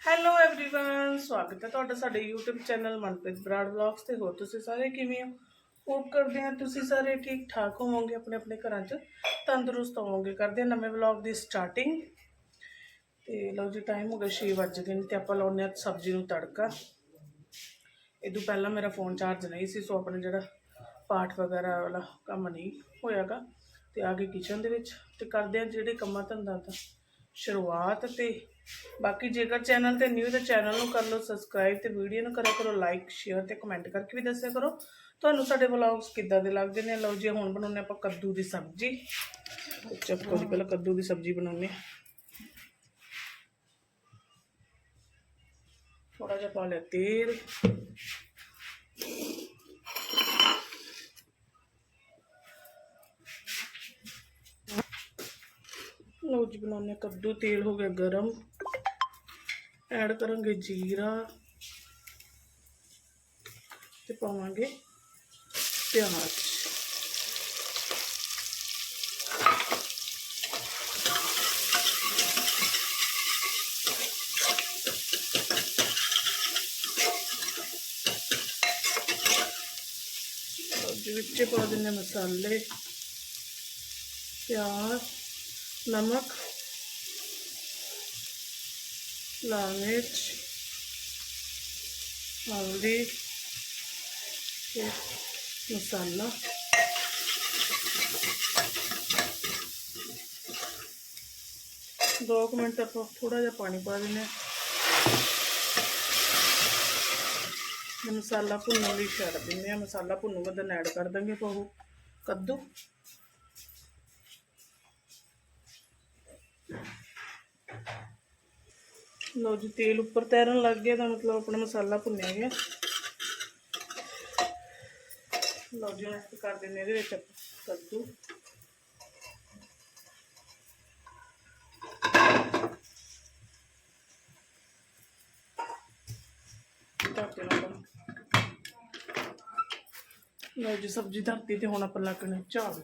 Hello everyone ਸਵਾਗਤ ਹੈ ਤੁਹਾਡਾ ਸਾਡੇ YouTube channel Manpreet Brar vlogs ਤੇ ਹੋਰ ਤੁਸੀਂ ਸਾਰੇ ਕਿਵੇਂ ਹੋ ਹੋਪ ਕਰਦੇ ਹਾਂ ਤੁਸੀਂ ਸਾਰੇ ਠੀਕ ਠਾਕ ਹੋਵੋਗੇ ਆਪਣੇ ਆਪਣੇ ਘਰਾਂ 'ਚ ਤੰਦਰੁਸਤ ਹੋਵੋਗੇ ਕਰਦੇ ਹਾਂ ਨਵੇਂ ਵਲੌਗ ਦੀ ਸਟਾਰਟਿੰਗ ਤੇ ਲਓ ਜੀ ਟਾਈਮ ਹੋ ਗਿਆ 6 ਵੱਜ ਗਏ ਨੇ ਤੇ ਆਪਾਂ ਲਾਉਨੇ ਆ ਸਬਜ਼ੀ ਨੂੰ ਤੜਕਾ ਇਹ ਤੋਂ ਪਹਿਲਾਂ ਮੇਰਾ ਫੋਨ ਚਾਰਜ ਨਹੀਂ ਸੀ ਸੋ ਆਪਣੇ ਜਿਹੜਾ ਪਾਠ ਵਗੈਰਾ ਵਾਲਾ ਕੰਮ ਨਹੀਂ ਹੋਇਆਗਾ ਤੇ ਆ ਗਏ ਕਿਚਨ ਦੇ ਵਿੱਚ ਤੇ ਕਰਦੇ ਆ ਜਿਹੜੇ ਕੰਮਾਂ ਧੰਦਾ ਦਾ ਸ਼ੁਰੂਆਤ ਤੇ ਬਾਕੀ ਜੇਕਰ ਚੈਨਲ ਤੇ ਨਿਊ ਤਾਂ ਚੈਨਲ ਨੂੰ ਕਰ ਲਓ ਸਬਸਕ੍ਰਾਈਬ ਤੇ ਵੀਡੀਓ ਨੂੰ ਕਰਿਆ ਕਰੋ ਲਾਈਕ ਸ਼ੇਅਰ ਤੇ ਕਮੈਂਟ ਕਰਕੇ ਵੀ ਦੱਸਿਆ ਕਰੋ ਤੁਹਾਨੂੰ ਸਾਡੇ ਵਲੌਗਸ ਕਿੱਦਾਂ ਦੇ ਲੱਗਦੇ ਨੇ ਲਓ ਜੀ ਹੁਣ ਬਣਾਉਂਦੇ ਆਪਾਂ ਕੱਦੂ ਦੀ ਸਬਜ਼ੀ ਤੇ ਚੱਕੋ ਜੀ ਪਹਿਲਾਂ ਕੱਦੂ ਦੀ ਸਬਜ਼ੀ ਬਣਾਉਂਦੇ ਹਾਂ ਥੋੜਾ ਜਿਹਾ ਪਾ ਲਿਆ ਤੇਲ ਲਓ ਜੀ ਬਣਾਉਂਦੇ ਹਾਂ ਕੱਦੂ ਤੇਲ ਹੋ ਗਿਆ ਗਰਮ ਐਡ ਕਰਾਂਗੇ ਜੀਰਾ ਤੇ ਪਾਵਾਂਗੇ ਪਿਆਜ਼। ਵਿੱਚ ਪਾ ਦਿੰਦੇ ਹਾਂ ਮਸਾਲੇ ਪਿਆਜ਼ ਨਮਕ ਲਾਲ ਮਿਰਚ ਹਲਦੀ ਤੇ ਮਸਾਲਾ। ਦੋ ਕੁ ਮਿੰਟ ਆਪਾਂ ਥੋੜਾ ਜਿਹਾ ਪਾਣੀ ਪਾ ਦਿੰਦੇ ਹਾਂ। ਮਸਾਲਾ ਭੁੰਨਣ ਲਈ ਛੱਡ ਦਿੰਦੇ ਆ ਮਸਾਲਾ ਭੁੰਨੂਗਾ ਤਾਂ ਐਡ ਕਰ ਦਾਂਗੇ ਆਪਾਂ ਕੱਦੂ। ਲਓ ਜੀ, ਤੇਲ ਉੱਪਰ ਤੈਰਨ ਲੱਗ ਗਿਆ ਤਾਂ ਮਤਲਬ ਆਪਣਾ ਮਸਾਲਾ ਭੁੰਨਿਆ ਗਿਆ। ਲਓ ਜੀ, ਹੁਣ ਕਰ ਦਿੰਦੇ ਇਹਦੇ ਵਿੱਚ ਕੱਦੂ। ਲਓ ਜੀ, ਸਬਜ਼ੀ ਧਰਤੀ ਤੇ ਹੁਣ ਆਪਾਂ ਲੱਗਣੇ ਝਾੜੂ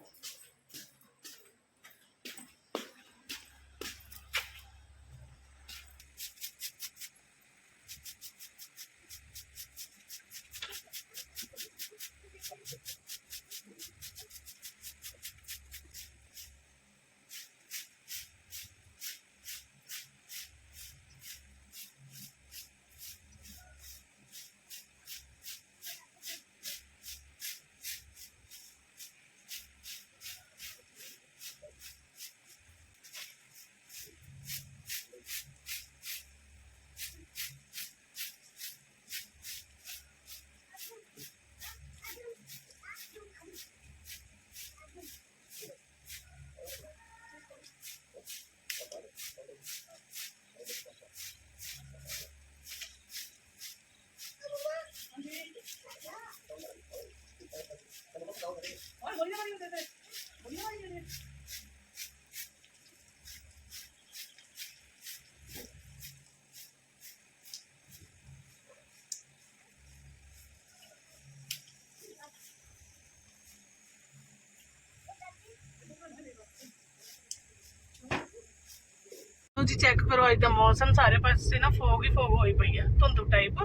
ਲਓ ਜੀ ਚੈੱਕ ਕਰੋ, ਅੱਜ ਦਾ ਮੌਸਮ ਸਾਰੇ ਪਾਸੇ ਨਾ ਫੋਗ ਹੀ ਫੋਗ ਹੋਈ ਪਈ ਆ, ਧੁੰਦ ਟਾਈਪ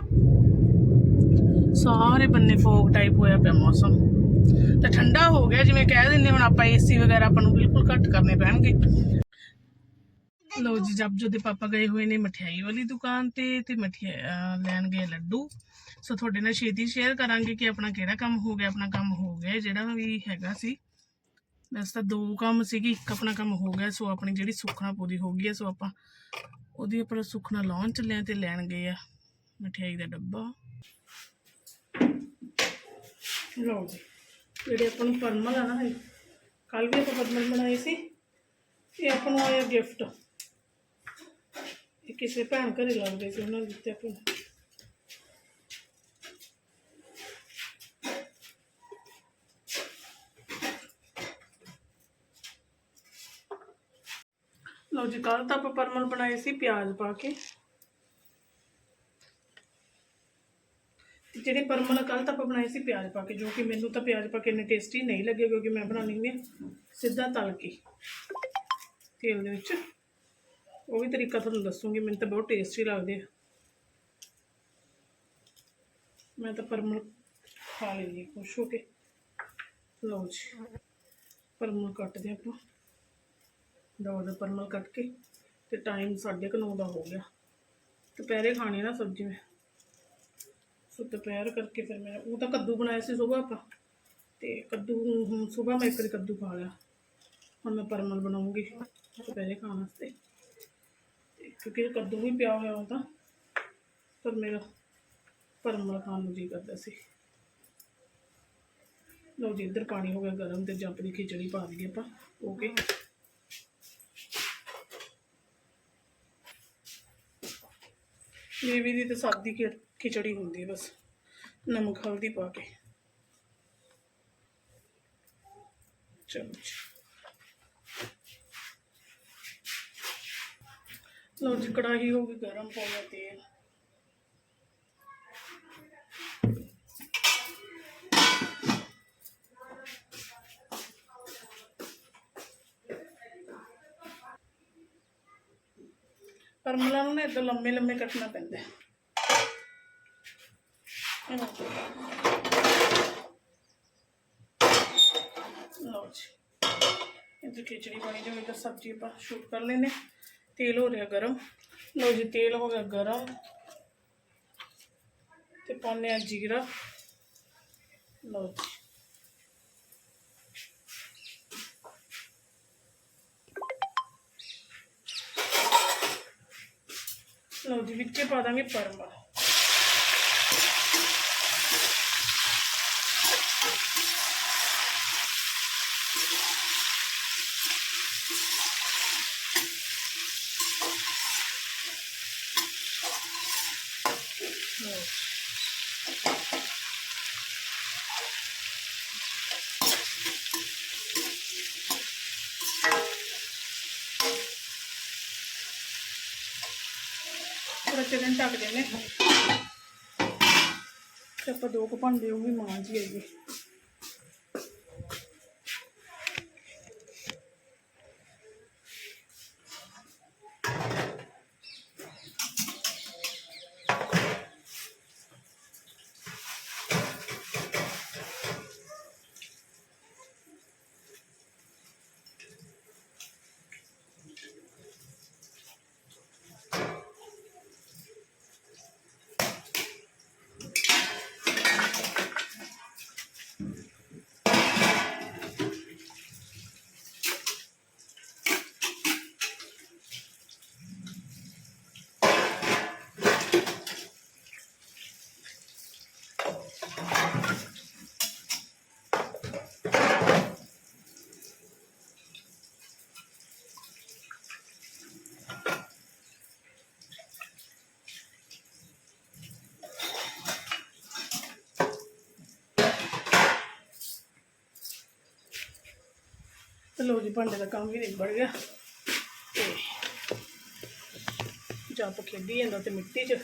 ਸਾਰੇ ਬੰਨੇ ਫੋਗ ਟਾਈਪ ਹੋਇਆ ਪਿਆ ਮੌਸਮ। ਤੇ ਠੰਡਾ ਹੋ ਗਿਆ, ਜਿਵੇਂ ਕਹਿ ਦਿੰਦੇ ਹੁਣ ਆਪਾਂ ਏਸੀ ਵਗੈਰਾ ਆਪਾਂ ਨੂੰ ਬਿਲਕੁਲ ਘੱਟ ਕਰਨੇ ਪੈਣਗੇ। ਲਓ ਜੀ ਜਬ ਦੇ ਪਾਪਾ ਗਏ ਹੋਏ ਨੇ ਮਠਿਆਈ ਵਾਲੀ ਦੁਕਾਨ ਤੇ ਤੇ ਮਠਿਆਈ ਲੈਣ ਗਏ ਲੱਡੂ। ਸੋ ਤੁਹਾਡੇ ਨਾਲ ਛੇਤੀ ਸ਼ੇਅਰ ਕਰਾਂਗੇ ਕਿ ਆਪਣਾ ਕਿਹੜਾ ਕੰਮ ਹੋ ਗਿਆ, ਆਪਣਾ ਕੰਮ ਹੋ ਗਿਆ, ਜਿਹੜਾ ਵੀ ਹੈਗਾ ਸੀ। ਵੈਸੇ ਤਾਂ ਦੋ ਕੰਮ ਸੀਗੀ, ਇੱਕ ਆਪਣਾ ਕੰਮ ਹੋ ਗਿਆ, ਸੋ ਆਪਣੀ ਜਿਹੜੀ ਸੁੱਖਣਾ ਪੂਰੀ ਹੋ ਗਈ ਹੈ ਸੋ ਆਪਾਂ ਉਹਦੀ ਆਪਣਾ ਸੁੱਖਣਾ ਲਾਉਣ ਚੱਲੇ ਹਾਂ ਤੇ ਲੈਣ ਗਏ ਆ ਮਠਿਆਈ ਦਾ ਡੱਬਾ। ਲਓ ਜੀ, ਜਿਹੜੇ ਆਪਾਂ ਨੂੰ ਪਰਮਲ ਆ ਨਾ ਕੱਲ ਵੀ ਆਪਾਂ ਪਰਮਲ ਬਣਾਏ ਸੀ, ਇਹ ਆਪਾਂ ਨੂੰ ਆਇਆ ਗਿਫਟ ਇਹ ਕਿਸੇ ਭੈਣ ਘਰੇ ਲੱਗਦੇ ਸੀ, ਉਹਨਾਂ ਨੇ ਦਿੱਤੇ ਆਪਾਂ ਨੂੰ। ਲਓ ਜੀ ਕੱਲ ਤਾਂ ਆਪਾਂ ਪਰਮਲ ਬਣਾਏ ਸੀ ਪਿਆਜ਼ ਪਾ ਕੇ। ਜਿਹੜੇ ਪਰਮਲ ਕੱਲ ਤਾਂ ਆਪਾਂ ਬਣਾਏ ਸੀ ਪਿਆਜ਼ ਪਾ ਕੇ, ਜੋ ਕਿ ਮੈਨੂੰ ਤਾਂ ਪਿਆਜ਼ ਪਾ ਕੇ ਇੰਨੇ ਟੇਸਟੀ ਨਹੀਂ ਲੱਗੇ, ਕਿਉਂਕਿ ਮੈਂ ਬਣਾਉਣੀ ਹੁੰਦੀ ਸਿੱਧਾ ਤਲ ਕੇ ਤੇਲ ਦੇ ਵਿੱਚ। ਉਹ ਵੀ ਤਰੀਕਾ ਤੁਹਾਨੂੰ ਦੱਸੂਗੀ, ਮੈਨੂੰ ਤਾਂ ਬਹੁਤ ਟੇਸਟੀ ਲੱਗਦੇ ਆ। ਮੈਂ ਤਾਂ ਪਰਮਲ ਖਾ ਲੈਣੀ ਖੁਸ਼ ਹੋ ਕੇ। ਲਓ ਜੀ, ਪਰਮਲ ਕੱਟਦੇ ਆਪਾਂ। ਦਾਲ ਦਾ ਪਰਮਲ ਕੱਟ ਕੇ ਤੇ ਟਾਈਮ 9:30 ਦਾ ਹੋ ਗਿਆ। ਦੁਪਹਿਰੇ ਖਾਣੀ ਨਾ ਸਬਜ਼ੀ ਮੈਂ। ਸੋ ਦੁਪਹਿਰ ਕਰਕੇ ਫਿਰ ਮੈਂ ਉਹ ਤਾਂ ਕੱਦੂ ਬਣਾਇਆ ਸੀ ਸਵੇਰ ਆਪਾਂ। ਤੇ ਕੱਦੂ ਹੁਣ ਸਵੇਰ ਮੈਂ ਇੱਕ ਵਾਰੀ ਕੱਦੂ ਖਾ ਲਿਆ। ਹੁਣ ਮੈਂ ਪਰਮਲ ਬਣਾਉਂਗੀ ਦੁਪਹਿਰੇ ਖਾਣ ਵਾਸਤੇ। ਤੇ ਕਿਉਂਕਿ ਕੱਦੂ ਵੀ ਪਿਆ ਹੋਇਆ ਉਹ ਪਰ ਮੇਰਾ ਪਰਮਲ ਖਾਣ ਨੂੰ ਜੀ ਕਰਦਾ ਸੀ। ਲਓ ਜੀ, ਇੱਧਰ ਪਾਣੀ ਹੋ ਗਿਆ ਗਰਮ ਤੇ ਜੰਪ ਦੀ ਖਿਚੜੀ ਪਾ ਦਈਏ ਆਪਾਂ। ਓਕੇ ਬੇਬੀ ਦੀ ਤਾਂ ਸਾਦੀ ਖਿਚੜੀ ਹੁੰਦੀ ਹੈ ਬਸ। ਨਮਕ, ਹਲਦੀ ਪਾ ਕੇ। ਚਲੋ ਜੀ। ਜੀ, ਕੜਾਹੀ ਹੋ ਗਈ ਗਰਮ ਹੋ ਗਿਆ ਤੇਲ। ਪਰਮਲਾਂ ਨੂੰ ਨਾ ਇਦਾਂ ਲੰਮੇ ਲੰਮੇ ਕੱਟਣਾ ਪੈਂਦਾ ਲਓ ਜੀ। ਇੱਧਰ ਖਿਚੜੀ ਬਣੀ ਜਾਵੇ ਤਾਂ ਸਬਜ਼ੀ ਆਪਾਂ ਸ਼ੂਟ ਕਰ ਲੈਨੇ ਤੇਲ ਹੋ ਰਿਹਾ ਗਰਮ। ਲਓ ਜੀ, ਤੇਲ ਹੋ ਗਿਆ ਗਰਮ। ਤੇ ਪਾਉਂਦੇ ਆ ਜੀਰਾ। ਲਓ ਜੀ। ਲਓ ਜੀ ਵਿੱਚੇ ਥੋੜਾ ਚਿਰ ਢੱਕ ਦਿੰਦੇ ਤੇ ਆਪਾਂ ਦੋ ਕੁ ਭਾਂਡੇ ਉਹ ਵੀ ਮਾਂਜ ਹੀ ਤੇ ਲੋ ਜੀ, ਭਾਂਡੇ ਦਾ ਕੰਮ ਵੀ ਨਿਬੜ ਗਿਆ। ਤੇ ਜੰਪ ਖੇਡੀ ਜਾਂਦਾ ਤੇ ਮਿੱਟੀ 'ਚ।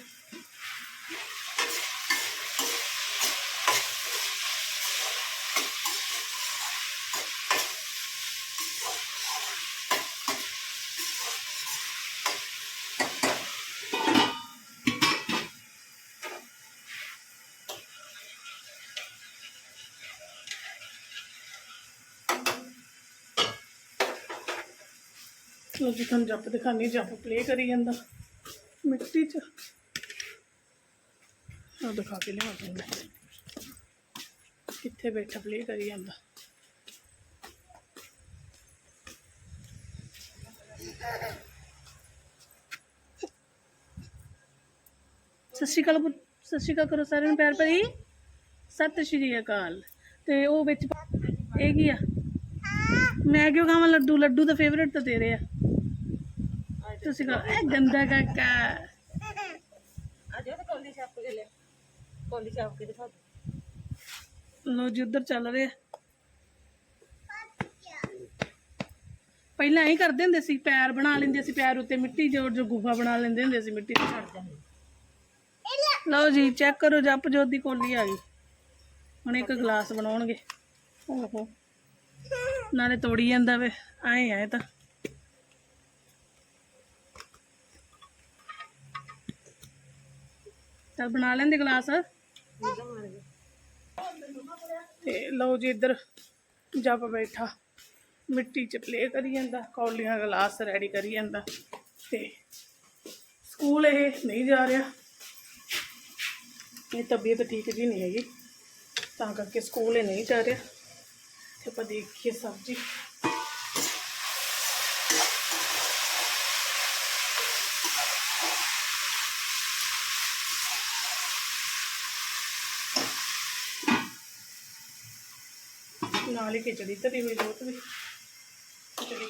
ਲੋ ਜੀ, ਤੁਹਾਨੂੰ ਜੰਪ ਦਿਖਾਣੀ ਜੰਪ ਪਲੇ ਕਰੀ ਜਾਂਦਾ। ਮਿੱਟੀ 'ਚ। ਉਹ ਦਿਖਾ ਕੇ ਲਿਆ ਦਿੰਦਾ ਕਿੱਥੇ ਬੈਠਾ ਪਲੇ ਕਰੀ ਜਾਂਦਾ। ਸਤਿ ਸ਼੍ਰੀ ਅਕਾਲ ਸਤਿ ਸ਼੍ਰੀ ਅਕਾਲ ਕਰੋ ਸਾਰਿਆਂ ਨੂੰ, ਪਿਆਰ ਭਰੀ। ਸਤਿ ਸ਼੍ਰੀ ਅਕਾਲ। ਤੇ ਉਹ ਵਿੱਚ ਇਹ ਕੀ ਆ? ਮੈਂ ਕਿਉਂ ਖਾਵਾਂ ਲੱਡੂ? ਲੱਡੂ ਤਾਂ ਫੇਵਰੇਟ ਤਾਂ ਤੇਰੇ ਆ। ਤੁਸੀਂ ਕਹੋ ਇਹ ਗੰਦਾ ਕਾਕਾ। ਅੱਜ ਉਹ ਕੋਲੀ ਛਾਪ ਕੇ ਲੈ। ਕੋਲੀ ਛਾਪ ਕੇ ਦਿਖਾ ਲੋ ਜੀ ਉਧਰ ਚੱਲ ਰਿਹਾ ਪਹਿਲਾਂ ਐਂ ਕਰਦੇ ਹੁੰਦੇ ਸੀ ਪੈਰ ਬਣਾ ਲੈਂਦੇ ਸੀ ਪੈਰ ਉੱਤੇ ਮਿੱਟੀ ਜੋੜ ਜੋ ਗੁਫਾ ਬਣਾ ਲੈਂਦੇ ਹੁੰਦੇ ਸੀ ਮਿੱਟੀ ਦੀ ਛੱਡ ਜਾਂਦੇ। ਲਓ ਜੀ ਚੈੱਕ ਕਰੋ ਜਪ ਜੋਤ ਦੀ ਕੋਲੀ ਆ ਗਈ। ਹੁਣ ਇੱਕ ਗਲਾਸ ਬਣਾਉਣਗੇ। ਓਹੋ। ਨਾਲੇ ਤੋੜੀ ਜਾਂਦਾ ਵੇ। ਆਏ ਆਏ ਤਾਂ। ਚੱਲ ਬਣਾ ਲੈਂਦੇ ਗਲਾਸ ਉਹਦਾ ਮਾਰ ਗਏ ਤੇ ਲਓ ਜੀ ਇੱਧਰ ਜੱਪ ਬੈਠਾ ਮਿੱਟੀ 'ਚ ਪਲੇ ਕਰੀ ਜਾਂਦਾ ਕੌਲੀਆਂ ਗਲਾਸ ਰੈਡੀ ਕਰੀ ਜਾਂਦਾ ਤੇ ਸਕੂਲ ਇਹ ਨਹੀਂ ਜਾ ਰਿਹਾ ਇਹ ਤਬੀਅਤ ਠੀਕ ਜੀ ਨਹੀਂ ਹੈਗੀ ਤਾਂ ਕਰਕੇ ਸਕੂਲ ਇਹ ਨਹੀਂ ਜਾ ਰਿਹਾ ਤੇ ਆਪਾਂ ਦੇਖੀਏ ਸਬਜ਼ੀ ਨਾਲ ਹੀ ਖਿਚੜੀ ਧਰੀ ਹੋਈ ਦੁੱਧ ਵੀ ਖਿਚੜੀ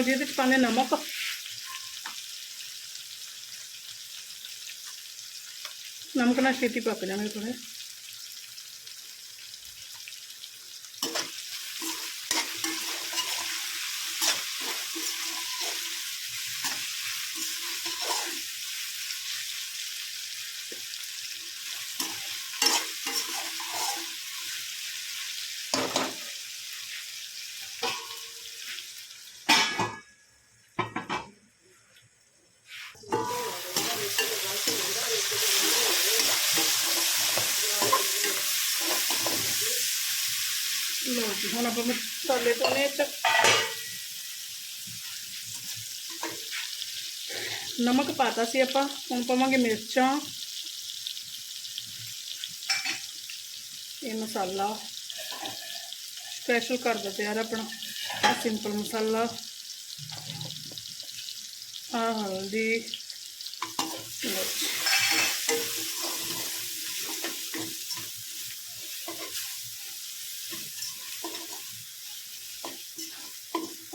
ਪਾਵਾਂਗੇ ਲਓ ਜੀ ਇਹਦੇ ਚ ਪਾਣੇ ਨਮਕ ਨਮਕ ਨਾਲ ਛੇਤੀ ਪੱਕ ਆਪਾਂ ਮਸਾਲੇ ਪਾਉਣੇ ਚ ਨਮਕ ਪਾਤਾ ਸੀ ਆਪਾਂ, ਹੁਣ ਪਾਵਾਂਗੇ ਮਿਰਚਾਂ। ਇਹ ਮਸਾਲਾ। ਸਪੈਸ਼ਲ ਕਰ ਦਿੱਤਾ ਯਾਰ ਆਪਣਾ। ਸਿੰਪਲ ਮਸਾਲਾ। ਆ ਹਲਦੀ।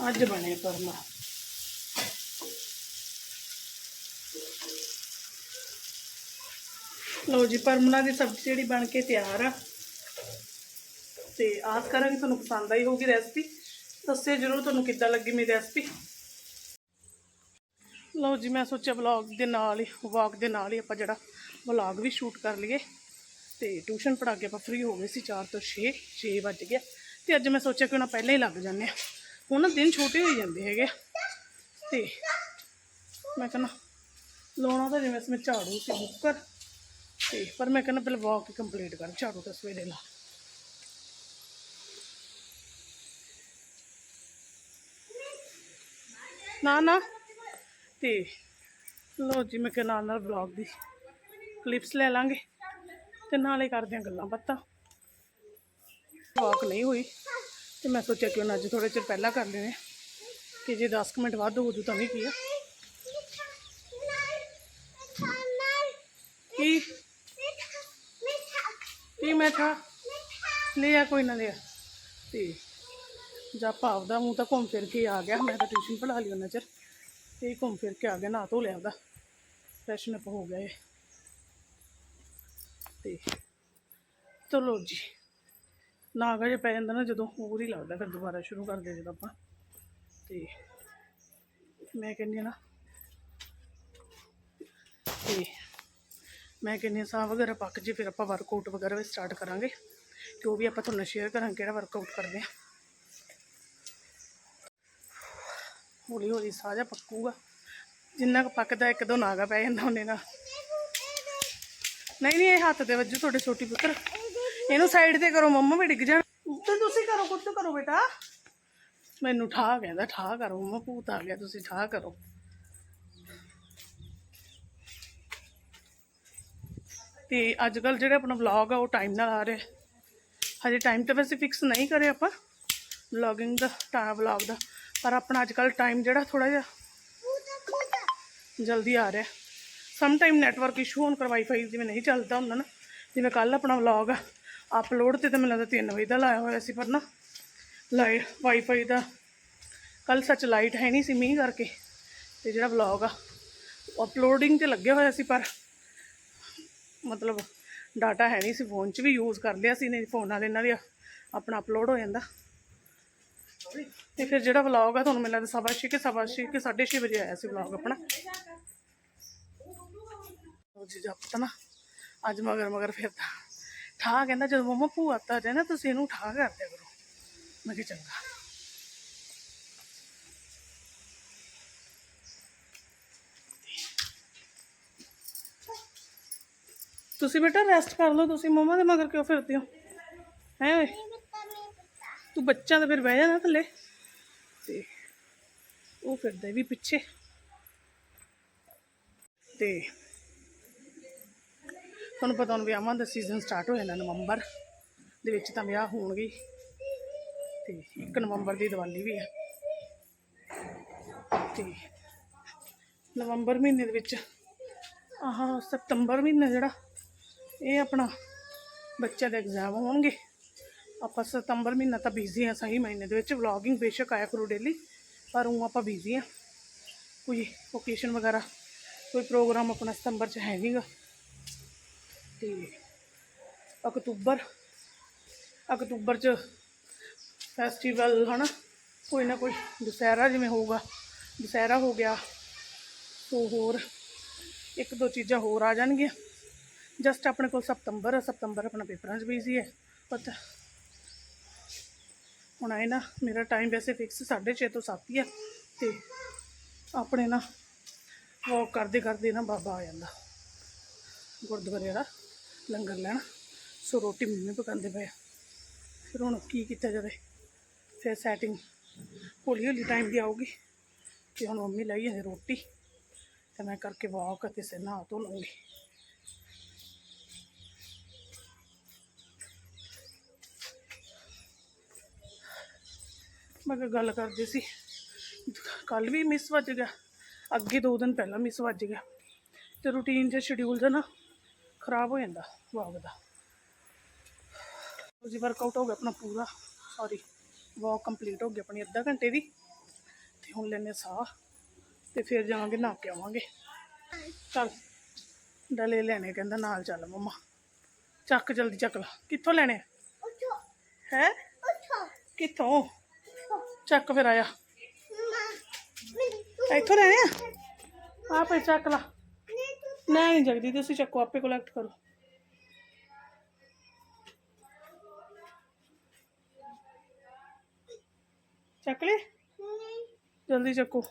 ਅੱਜ ਬਣੇ ਪਰਮਾ। ਲਓ ਜੀ ਪਰਮਲਾ ਦੀ ਸਬਜ਼ੀ ਜਿਹੜੀ ਬਣ ਕੇ ਤਿਆਰ ਆ। ਤੇ ਆਸ ਕਰਾਂਗੇ ਤੁਹਾਨੂੰ ਪਸੰਦ ਆਈ ਹੋਊਗੀ ਰੈਸਪੀ ਦੱਸਿਓ ਜਰੂਰ ਤੁਹਾਨੂੰ ਕਿੱਦਾਂ ਲੱਗੀ ਮੇਰੀ ਰੈਸਪੀ ਲਓ ਜੀ, ਮੈਂ ਸੋਚਿਆ ਵਲੌਗ ਦੇ ਨਾਲ ਹੀ ਵਾਕ ਦੇ ਨਾਲ ਹੀ ਆਪਾਂ ਜਿਹੜਾ ਵਲੌਗ ਵੀ ਸ਼ੂਟ ਕਰ ਲਈਏ। ਤੇ ਟਿਊਸ਼ਨ ਪੜ੍ਹਾ ਕੇ ਆਪਾਂ ਫ੍ਰੀ ਹੋ ਗਏ ਸੀ 4 ਤੋਂ 6 6 ਵੱਜ ਗਿਆ ਤੇ ਅੱਜ ਮੈਂ ਸੋਚਿਆ ਕਿ ਉਹਨਾਂ ਪਹਿਲਾਂ ਹੀ ਲੱਗ ਜਾਂਦੇ ਆ ਹੁਣ ਨਾ ਦਿਨ ਛੋਟੇ ਹੋਈ ਜਾਂਦੇ ਹੈਗੇ ਤੇ ਮੈਂ ਕਹਿੰਦਾ, ਲਾਉਣਾ ਤਾਂ ਜਿਵੇਂ ਮੈਂ ਝਾੜੂ ਸੀ ਬੁੱਕਰ ਤੇ ਪਰ ਮੈਂ ਕਹਿੰਦਾ ਪਹਿਲਾਂ ਵਾਕ ਕੰਪਲੀਟ ਕਰ, ਝਾੜੂ ਤਾਂ ਸਵੇਰੇ ਲਾ। ਨਾ ਨਾ। ਤੇ ਲੋ ਜੀ, ਮੈਂ ਕਿਹਾ ਨਾਲ ਨਾਲ ਵਲੌਗ ਦੀ ਕਲਿੱਪਸ ਲੈ ਲਾਂਗੇ। ਤੇ ਨਾਲੇ ਕਰਦੇ ਹਾਂ ਗੱਲਾਂ ਬਾਤਾਂ। ਵਾਕ ਨਹੀਂ ਹੋਈ। ਤੇ ਮੈਂ ਸੋਚਿਆ ਕਿ ਉਹਨਾਂ ਅੱਜ ਥੋੜੇ ਚਿਰ ਪਹਿਲਾਂ ਕਰ ਲੈਣੇ ਕਿ ਜੇ 10 ਕੁ ਮਿੰਟ ਵੱਧ ਹੋ ਜੂ ਤਾਂ ਵੀ ਕੀ ਆ। ਕੀ? ਕੀ ਮੈਂ ਥਾ ਲਿਆ ਕੋਈ ਨਾ ਲਿਆ ਤੇ ਜਾ ਭਾਵ ਦਾ ਮੂੰਹ ਤਾਂ ਘੁੰਮ ਫਿਰ ਕੇ ਆ ਗਿਆ, ਮੈਂ ਤਾਂ ਟਿਊਸ਼ਨ ਪੜ੍ਹਾ ਲਈ ਉਹਨਾਂ ਚਿਰ। ਤੇ ਇਹ ਘੁੰਮ ਫਿਰ ਕੇ ਆ ਗਿਆ ਨਾ ਧੋ ਲਿਆ ਉਹਦਾ। ਫਰੈਸ਼ਨ ਅਪ ਹੋ ਗਿਆ ਇਹ। ਤੇ ਚਲੋ ਜੀ। ਨਾਗਾ ਜੇ ਪੈ ਜਾਂਦਾ ਨਾ, ਜਦੋਂ ਹੋਰ ਹੀ ਲੱਗਦਾ ਫਿਰ ਦੁਬਾਰਾ ਸ਼ੁਰੂ ਕਰ ਦੇ ਜਦੋਂ ਆਪਾਂ। ਤੇ ਮੈਂ ਕਹਿੰਦੀ ਹਾਂ ਨਾ, ਤੇ ਮੈਂ ਕਹਿੰਦੀ ਹਾਂ ਸਾਹ ਵਗੈਰਾ ਪੱਕ ਜੇ, ਫਿਰ ਆਪਾਂ ਵਰਕਆਊਟ ਵਗੈਰਾ ਵੀ ਸਟਾਰਟ ਕਰਾਂਗੇ। ਤੇ ਉਹ ਵੀ ਆਪਾਂ ਤੁਹਾਨੂੰ ਸ਼ੇਅਰ ਕਰਾਂਗੇ, ਕਿਹੜਾ ਵਰਕਆਊਟ ਕਰਦੇ ਹਾਂ ਹੌਲੀ ਹੌਲੀ ਸਾਹ ਜਿਹਾ ਪੱਕੂਗਾ। ਜਿੰਨਾ ਕੁ ਪੱਕਦਾ, ਇੱਕ ਦੋ ਨਾਗਾ ਪੈ ਜਾਂਦਾ ਉਹਨੇ ਨਾਲ। ਨਹੀਂ ਨਹੀਂ, ਇਹ ਹੱਥ ਦੇ ਵੱਜੂ, ਤੁਹਾਡੇ ਛੋਟੀ ਪੁੱਤਰ। ਇਹਨੂੰ ਸਾਈਡ ਤੇ ਕਰੋ ਮੰਮਾ ਵੀ ਡਿੱਗ ਜਾਣ। ਤੇ ਤੁਸੀਂ ਕਰੋ ਕੁੱਤ ਕਰੋ ਬੇਟਾ। ਮੈਨੂੰ ਠਾ ਕਹਿੰਦਾ ਠਾ ਕਰੋ ਮੰਮਾ ਭੂਤ ਆ ਗਿਆ ਤੁਸੀਂ ਠਾ ਕਰੋ। ਤੇ ਅੱਜ ਕੱਲ ਜਿਹੜਾ ਆਪਣਾ ਵਲੌਗ ਆ ਉਹ ਟਾਈਮ ਨਾਲ ਆ ਰਿਹਾ। ਹਜੇ ਟਾਈਮ ਤਾਂ ਵੈਸੇ ਫਿਕਸ ਨਹੀਂ ਕਰੇ ਆਪਾਂ ਵਲੌਗਿੰਗ ਦਾ ਟਾਈਮ ਵਲੌਗ ਦਾ। ਪਰ ਆਪਣਾ ਅੱਜ ਕੱਲ ਟਾਈਮ ਜਿਹੜਾ ਥੋੜਾ ਜਿਹਾ ਜਲਦੀ ਆ ਰਿਹਾ। ਸਮ ਟਾਈਮ ਨੈਟਵਰਕ ਇਸ਼ੂ ਹੋਣ ਕਰ ਵਾਈਫਾਈ ਜਿਵੇਂ ਨਹੀਂ ਚੱਲਦਾ ਹੁੰਦਾ ਨਾ ਜਿਵੇਂ ਕੱਲ ਆਪਣਾ ਵਲੌਗ ਆ ਅਪਲੋਡ ਤੇ ਤਾਂ ਮੈਨੂੰ ਲੱਗਦਾ 3 ਵਜੇ ਦਾ ਲਾਇਆ ਹੋਇਆ ਸੀ, ਪਰ ਨਾ ਲਾਈਟ ਵਾਈਫਾਈ ਦਾ। ਕੱਲ ਸੱਚ ਲਾਈਟ ਹੈ ਨਹੀਂ ਸੀ ਮੀਂਹ ਕਰਕੇ, ਤੇ ਜਿਹੜਾ ਵਲੌਗ ਆ ਅਪਲੋਡਿੰਗ ਤੇ ਲੱਗਿਆ ਹੋਇਆ ਸੀ, ਪਰ ਮਤਲਬ ਡਾਟਾ ਹੈ ਨਹੀਂ ਸੀ ਫੋਨ 'ਚ ਵੀ ਯੂਜ਼ ਕਰ ਲਿਆ ਸੀ ਨਹੀਂ ਫੋਨ ਨਾਲ ਇਹਨਾਂ ਦੀ ਆਪਣਾ ਅਪਲੋਡ ਹੋ ਜਾਂਦਾ। ਤੇ ਫਿਰ ਜਿਹੜਾ ਵਲੌਗ ਆ, ਤੁਹਾਨੂੰ ਮੈਨੂੰ ਲੱਗਦਾ ਸਵਾ ਛੇ ਕਿ ਸਵਾ ਛੇ ਕਿ ਸਾਢੇ ਛੇ ਵਜੇ ਆਇਆ ਸੀ ਵਲੌਗ ਆਪਣਾ। ਉਹ ਜੀ, ਜੱਪਤ ਨਾ। ਅੱਜ ਮਗਰ ਮਗਰ ਫਿਰਦਾ। ਠਾ ਕਹਿੰਦਾ, ਜਦੋਂ ਮਮਾ ਭੂਆ ਤਾਂ ਜਾਏ ਨਾ, ਤੁਸੀਂ ਇਹਨੂੰ ਠਾ ਕਰ ਦਿਆ ਕਰੋ। ਮੈਂ ਕਿਹਾ, ਚੰਗਾ। ਤੁਸੀਂ ਬੇਟਾ ਰੈਸਟ ਕਰ ਲਓ। ਤੁਸੀਂ ਮਮਾ ਦੇ ਮਗਰ ਕਿਉਂ ਫਿਰਦੇ ਹੋ? ਹੈ ਓਏ? ਤੂੰ ਬੱਚਾ ਤਾਂ ਫਿਰ ਬਹਿ ਜਾ ਨਾ ਥੱਲੇ। ਤੇ ਉਹ ਫਿਰਦਾ ਵੀ ਪਿੱਛੇ। ਤੇ ਤੁਹਾਨੂੰ ਪਤਾ ਹੁਣ ਵਿਆਹਾਂ ਦਾ ਸੀਜ਼ਨ ਸਟਾਰਟ ਹੋ ਜਾਂਦਾ ਨਵੰਬਰ ਦੇ ਵਿੱਚ ਤਾਂ ਵਿਆਹ ਹੋਣਗੇ ਹੀ। ਤੇ 1 ਨਵੰਬਰ ਦੀ ਦੀਵਾਲੀ ਵੀ ਹੈ ਤੇ ਨਵੰਬਰ ਮਹੀਨੇ ਦੇ ਵਿੱਚ ਆਹ ਸਤੰਬਰ ਮਹੀਨਾ ਜਿਹੜਾ, ਇਹ ਆਪਣਾ ਬੱਚਿਆਂ ਦੇ ਐਗਜ਼ਾਮ ਹੋਣਗੇ। ਆਪਾਂ ਸਤੰਬਰ ਮਹੀਨਾ ਤਾਂ ਬਿਜ਼ੀ ਆ ਸਹੀ ਮਹੀਨੇ ਦੇ ਵਿੱਚ ਵਲੌਗਿੰਗ ਬੇਸ਼ੱਕ ਆਇਆ ਕਰੂ ਡੇਲੀ ਪਰ ਉਹ ਆਪਾਂ ਬਿਜ਼ੀ ਆ। ਕੋਈ ਓਕੇਸ਼ਨ ਵਗੈਰਾ, ਕੋਈ ਪ੍ਰੋਗਰਾਮ ਆਪਣਾ ਸਤੰਬਰ 'ਚ ਹੈ ਨਹੀਂਗਾ ਤੇ ਅਕਤੂਬਰ ਅਕਤੂਬਰ 'ਚ ਫੈਸਟੀਵਲ ਹਨਾ, ਕੋਈ ਨਾ ਕੋਈ ਦੁਸਹਿਰਾ ਜਿਵੇਂ ਹੋਊਗਾ, ਦੁਸਹਿਰਾ ਹੋ ਗਿਆ, ਸੋ ਹੋਰ ਇੱਕ ਦੋ ਚੀਜ਼ਾਂ ਹੋਰ ਆ ਜਾਣਗੀਆਂ। ਜਸਟ ਆਪਣੇ ਕੋਲ ਸਤੰਬਰ ਹੈ ਸਤੰਬਰ ਆਪਣਾ ਪੇਪਰਾਂ 'ਚ ਬੀਜੀ ਹੈ ਪਤਾ ਹੁਣ ਆਏ ਨਾ, ਮੇਰਾ ਟਾਈਮ ਵੈਸੇ ਫਿਕਸ 6:30 ਤੋਂ 7 ਹੀ ਆ, ਤੇ ਆਪਣੇ ਨਾ ਵਾਕ ਕਰਦੇ ਕਰਦੇ ਨਾ ਬਾਬਾ ਆ ਜਾਂਦਾ, ਗੁਰਦੁਆਰੇ ਦਾ ਲੰਗਰ ਲੈਣ। ਸੋ ਰੋਟੀ ਮੰਮੀ ਪਕਾਉਂਦੇ ਪਏ ਆ। ਫਿਰ ਹੁਣ ਕੀ ਕੀਤਾ ਜਾਵੇ। ਫਿਰ ਸੈਟਿੰਗ ਹੌਲੀ ਹੌਲੀ ਟਾਈਮ ਦੀ ਆਊਗੀ। ਤੇ ਹੁਣ ਮੰਮੀ ਲਈ ਹੈ ਰੋਟੀ। ਤੇ ਮੈਂ ਕਰਕੇ ਵਾਕ ਤੇ ਸਿਰ ਨਹਾ ਧੋ ਲਵਾਂਗੀ ਮੈਂ ਕਿਹਾ ਗੱਲ ਕਰਦੇ ਸੀ। ਕੱਲ ਵੀ ਮਿਸ ਵੱਜ ਗਿਆ। ਅੱਗੇ ਦੋ ਦਿਨ ਪਹਿਲਾਂ ਮਿਸ ਵੱਜ ਗਿਆ। ਤੇ ਰੂਟੀਨ ਜਿਹਾ ਸ਼ਡਿਊਲ ਜਿਹਾ ਨਾ ਖਰਾਬ ਹੋ ਜਾਂਦਾ। ਵਾਕ ਦਾ ਜੀ ਵਰਕਆਊਟ ਹੋ ਗਿਆ ਆਪਣਾ ਪੂਰਾ ਸੌਰੀ ਵਾਕ ਕੰਪਲੀਟ ਹੋ ਗਈ ਆਪਣੀ ਅੱਧਾ ਘੰਟੇ ਦੀ ਤੇ ਹੁਣ ਲੈਨੇ ਸਾਹ ਤੇ ਫਿਰ ਜਾਵਾਂਗੇ ਨਹਾ ਕੇ ਆਵਾਂਗੇ ਚੱਲ ਡਲੇ ਲੈਣੇ ਕਹਿੰਦਾ ਨਾਲ ਚੱਲ ਮਮਾ ਚੱਕ ਜਲਦੀ ਚੱਕ ਲਾ ਕਿੱਥੋਂ ਲੈਣੇ ਹੈ ਕਿੱਥੋਂ ਚੱਕ ਫਿਰ ਆਇਆ ਇੱਥੋਂ ਲੈਣੇ ਆ ਆ ਪੇ ਚੱਕ ਲਾ ਨਹੀਂ ਨਹੀਂ ਜਗਦੀ ਤੁਸੀਂ ਚੱਕੋ ਆਪੇ ਕਲੈਕਟ ਕਰੋ ਚੱਕ ਲੈ ਜਲਦੀ ਚੱਕੋ।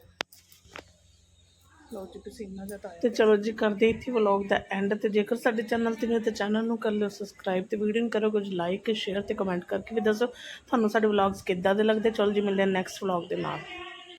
ਲਓ ਜੀ ਪਸੀਨਾ ਜਤਾ ਤੇ ਚਲੋ ਜੀ ਕਰਦੇ ਇੱਥੇ ਵਲੌਗ ਦਾ ਐਂਡ ਤੇ। ਜੇਕਰ ਸਾਡੇ ਚੈਨਲ ਤੇ ਨੇ ਤੇ ਚੈਨਲ ਨੂੰ ਕਰ ਲਿਓ ਸਬਸਕ੍ਰਾਈਬ ਤੇ ਵੀਡੀਓ ਨੂੰ ਕਰੋ ਕੁਝ ਲਾਈਕ ਸ਼ੇਅਰ ਤੇ ਕਮੈਂਟ ਕਰਕੇ ਵੀ ਦੱਸੋ ਤੁਹਾਨੂੰ ਸਾਡੇ ਵਲੌਗਸ ਕਿੱਦਾਂ ਦੇ ਲੱਗਦੇ। ਚਲੋ ਜੀ ਮਿਲਦੇ ਹਾਂ ਨੈਕਸਟ ਵਲੌਗ ਦੇ ਨਾਲ।